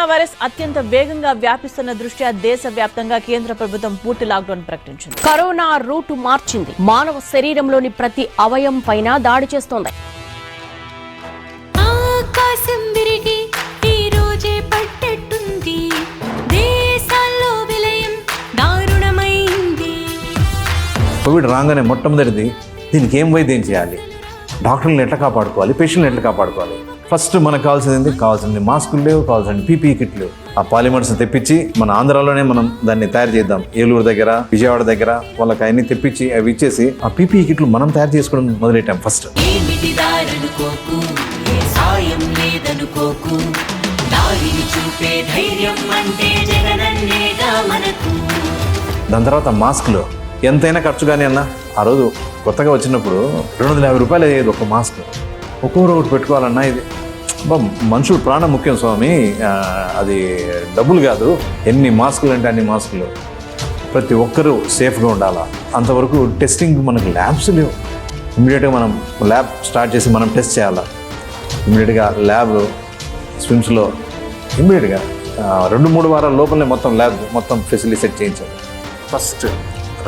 Corona virus అత్యంత వేగంగా వ్యాపిస్తున్న దృష్ట్యా దేశవ్యాప్తంగా కేంద్ర ప్రభుత్వం పూర్తి లాక్డౌన్ ప్రకటించింది. కరోనా రూటు మార్చింది. మానవ శరీరంలోని ప్రతి అవయం పైన దాడి చేస్తోంది. ఆకాశం విరిగి ఈ రోజే పట్టెట్టుంది. దేశాల్లో విలయం దారుణమైంది. కోవిడ్ రాగానే మొట్టమొదటిది దీనికి ఏం వైద్యం చేయాలి? డాక్టర్లను ఎట్లా కాపాడుకోవాలి? పేషెంట్ని ఎట్లా కాపాడుకోవాలి? ఫస్ట్ మనకు కావాల్సింది కావాల్సింది మాస్కులు లేవు కావాల్సింది పీపీ కిట్లు. ఆ పాలిమర్స్ తెప్పించి మన ఆంధ్రాలోనే మనం దాన్ని తయారు చేద్దాం. ఏలూరు దగ్గర విజయవాడ దగ్గర వాళ్ళకి అన్ని తెప్పించి అవి ఇచ్చేసి ఆ పీపీ కిట్లు మనం తయారు చేసుకోవడం మొదలెట్టాం ఫస్ట్. చూపే ధైర్యం అంటే జగనన్నేగా మనకు. దాని తర్వాత మాస్క్లు. ఎంతైనా ఖర్చు కానీ అన్న ఆ రోజు కొత్తగా వచ్చినప్పుడు రెండు వందల యాభై రూపాయలు అయ్యేది ఒక మాస్క్. ఒక్కొక్కరు ఒకటి పెట్టుకోవాలన్నా ఇది. మనుషులు మనుషుడు ప్రాణం ముఖ్యం స్వామి. అది డబ్బులు కాదు. ఎన్ని మాస్కులు అంటే అన్ని మాస్కులు. ప్రతి ఒక్కరూ సేఫ్గా ఉండాలా? అంతవరకు టెస్టింగ్ మనకు ల్యాబ్స్ లేవు. ఇమీడియట్గా మనం ల్యాబ్ స్టార్ట్ చేసి మనం టెస్ట్ చేయాలా? ఇమీడియట్గా ల్యాబ్ స్విమ్స్లో ఇమీడియట్గా రెండు మూడు వారాల లోపలనే మొత్తం ల్యాబ్ మొత్తం ఫెసిలిటీ సెట్ చేయించాలి ఫస్ట్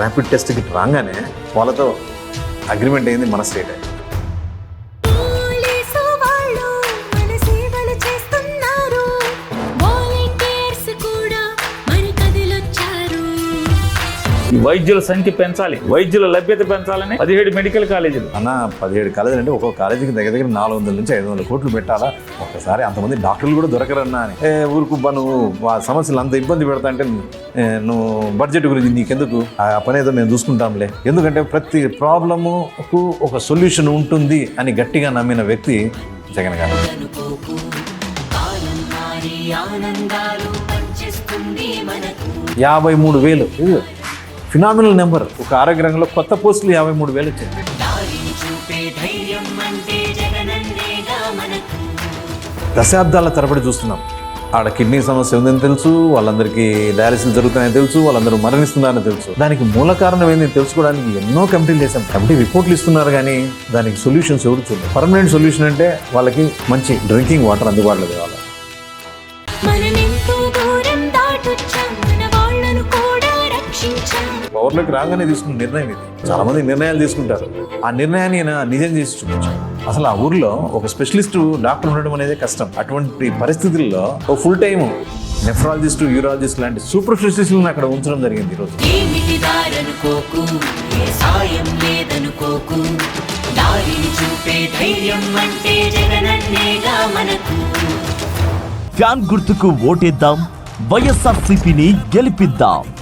ర్యాపిడ్ టెస్ట్కి రాగానే వాళ్ళతో అగ్రిమెంట్ అయింది మన స్టేట్. వైద్యుల సంఖ్య పెంచాలి. వైద్యుల లభ్యత పెంచాలని పదిహేడు మెడికల్ కాలేజీలు. అన్న పదిహేడు కాలేజీలు అంటే ఒక్కొక్క కాలేజీకి దగ్గర దగ్గర నాలుగు వందల నుంచి ఐదు వందల కోట్లు పెట్టాలా? ఒక్కసారి అంతమంది డాక్టర్లు కూడా దొరకరన్నా అని. ఊరుకు నువ్వు ఆ సమస్యలు అంత ఇబ్బంది పెడతా అంటే నువ్వు బడ్జెట్ గురించి నీకెందుకు? ఆ పని ఏదో మేము చూసుకుంటాంలే. ఎందుకంటే ప్రతి ప్రాబ్లముకు ఒక సొల్యూషన్ ఉంటుంది అని గట్టిగా నమ్మిన వ్యక్తి జగన్ గారు. యాభై మూడు వేలు. Phenomenal number. ఒక ఆరోగ్య రంగంలో కొత్త పోస్టులు యాభై మూడు వేలు వచ్చింది దశాబ్దాల తరబడి చూస్తున్నాం. ఆడ కిడ్నీ సమస్య ఉందని తెలుసు వాళ్ళందరికీ డయాలసిస్ జరుగుతున్నాయని తెలుసు వాళ్ళందరూ మరణిస్తున్నారని తెలుసు. దానికి మూల కారణం ఏంది తెలుసుకోవడానికి ఎన్నో కమిటీలు చేశాం. కమిటీ రిపోర్ట్లు ఇస్తున్నారు కానీ దానికి సొల్యూషన్స్ ఎవరు చూడలేదు. పర్మనెంట్ సొల్యూషన్ అంటే వాళ్ళకి మంచి డ్రింకింగ్ వాటర్ అందుబాటులో కావాలి. పవర్లోకి రాగానే తీసుకున్న నిర్ణయం ఇది. చాలా మంది నిర్ణయాలు తీసుకుంటారు. ఆ నిర్ణయాన్ని ఈయన నిజం చేసి చూపించారు. అసలు ఆ ఊర్లో ఒక స్పెషలిస్ట్ డాక్టర్ ఉండడం అనేది కష్టం. అటువంటి పరిస్థితుల్లో ఒక ఫుల్ టైం నెఫ్రాలజిస్ట్ యూరాలజిస్ట్ లాంటి సూపర్ స్పెషలిస్టులను అక్కడ ఉంచడం జరిగింది ఈరోజు. ఫ్యాన్ గుర్తుకు ఓటేద్దాం. వైఎస్ఆర్సీపీని గెలిపిద్దాం.